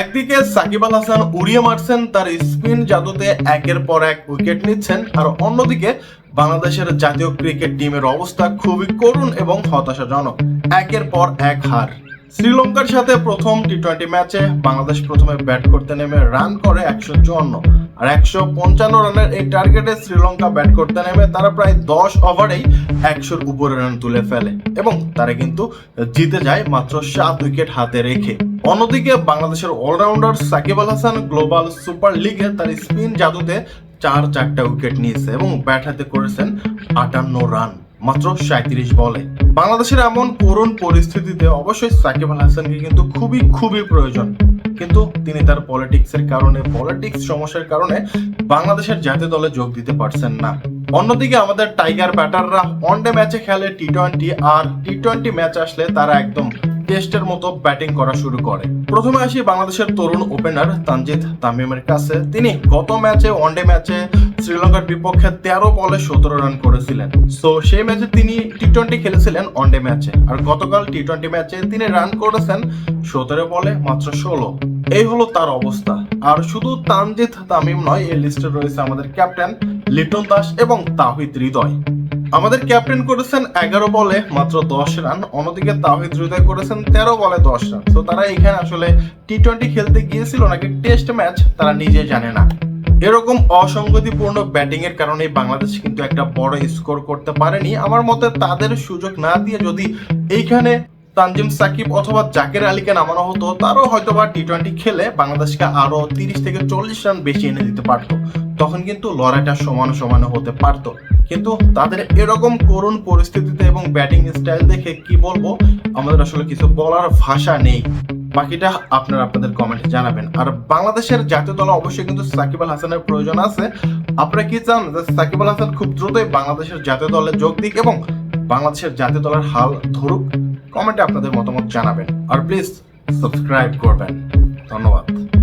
একদিকে সাকিব আল হাসান উড়িয়ে মারছেন, তার স্পিন জাদুতে একের পর এক উইকেট নিচ্ছেন, আর অন্যদিকে বাংলাদেশের জাতীয় ক্রিকেট টিমের অবস্থা খুবই করুণ এবং হতাশাজনক। একের পর এক হার। শ্রীলঙ্কার সাথে প্রথম টি টোয়েন্টি ম্যাচে বাংলাদেশ প্রথমে ব্যাট করতে নেমে রান করে একশো চুয়ান্ন, আর একশো পঞ্চান্ন রানের এই টার্গেটে শ্রীলঙ্কা ব্যাট করতে নেমে তারা প্রায় দশ ওভারেই একশোর উপরে রান তুলে ফেলে এবং তারা কিন্তু জিতে যায় মাত্র সাত উইকেট হাতে রেখে। অন্যদিকে বাংলাদেশের allrounder Shakib Al Hasan global super লিগে তার স্পিন জাদুতে চার চারটা উইকেট নিয়েছে এবং ব্যাট হাতে করেছেন আটান্ন রান, মাত্র সাঁত্রিশ বলে। বাংলাদেশের এমন করুণ পরিস্থিতিতে অবশ্যই সাকিব আল হাসানকে কিন্তু খুবই খুবই প্রয়োজন। কিন্তু তিনি তার পলিটিক্সের কারণে, পলিটিক্স সমস্যার কারণে বাংলাদেশের জাতীয় দলে যোগ দিতে পারছেন না। অন্যদিকে আমাদের টাইগার ব্যাটাররা ওয়ানডে ম্যাচে খেলে টি টোয়েন্টি, আর টি টোয়েন্টি ম্যাচ আসলে তারা একদম টেস্টের মতো ব্যাটিং করা শুরু করে। প্রথমে আসি বাংলাদেশের তরুণ ওপেনার তানজিদ তামিমের কাছে। তিনি গত ম্যাচে, ওয়ানডে ম্যাচে শ্রীলঙ্কার বিপক্ষে তেরো বলে সতেরো রান করেছিলেন। সো, সেই ম্যাচে তিনি টি টোয়েন্টি খেলেছিলেন ওয়ানডে ম্যাচে। আর গতকাল টি টোয়েন্টি ম্যাচে তিনি রান করেছেন সতেরো বলে মাত্র ষোলো। এই হলো তার অবস্থা। আর শুধু তানজিদ তামিম নয়, এই লিস্টে রয়েছে আমাদের ক্যাপ্টেন লিটন দাস এবং তাহিদ হৃদয়। আমাদের ক্যাপ্টেন করেছেন এগারো বলে মাত্র দশ রান, অন্যদিকে তাহিদ হৃদয় করেছেন তেরো বলে দশ রান। তো তারা এখানে আসলে টি টোয়েন্টি খেলতে গিয়েছিল, নাকি টেস্ট ম্যাচ তারা নিজে জানে না। এরকম অসঙ্গতিপূর্ণ ব্যাটিং এর কারণে বাংলাদেশ কিন্তু একটা বড় স্কোর করতে পারেনি। আমার মতে তাদের সুযোগ না দিয়ে যদি এইখানে তানজিম সাকিব অথবা জাকের আলীকে নামানো হতো, তারও হয়তো বা টি টোয়েন্টি খেলে বাংলাদেশকে আরও তিরিশ থেকে চল্লিশ রান বেশি এনে দিতে পারতো। তখন কিন্তু লড়াইটা সমান সমান হতে পারতো। কিন্তু তাদের এরকম করুণ পরিস্থিতিতে এবং ব্যাটিং স্টাইল দেখে কি বলব, আমাদের আসলে কিছু বলার ভাষা নেই। বাকিটা আপনারা আপনাদের কমেন্টে জানাবেন। আর বাংলাদেশের জাতীয় দলে অবশ্যই কিন্তু সাকিব আল হাসানের প্রয়োজন আছে। আপনারা কি চান যে সাকিব আল হাসান খুব দ্রুতই বাংলাদেশের জাতীয় দলে যোগ দিক এবং বাংলাদেশের জাতীয় দলের হাল ধরুক? কমেন্টে আপনাদের মতামত জানাবেন। আর প্লিজ সাবস্ক্রাইব করবেন। ধন্যবাদ।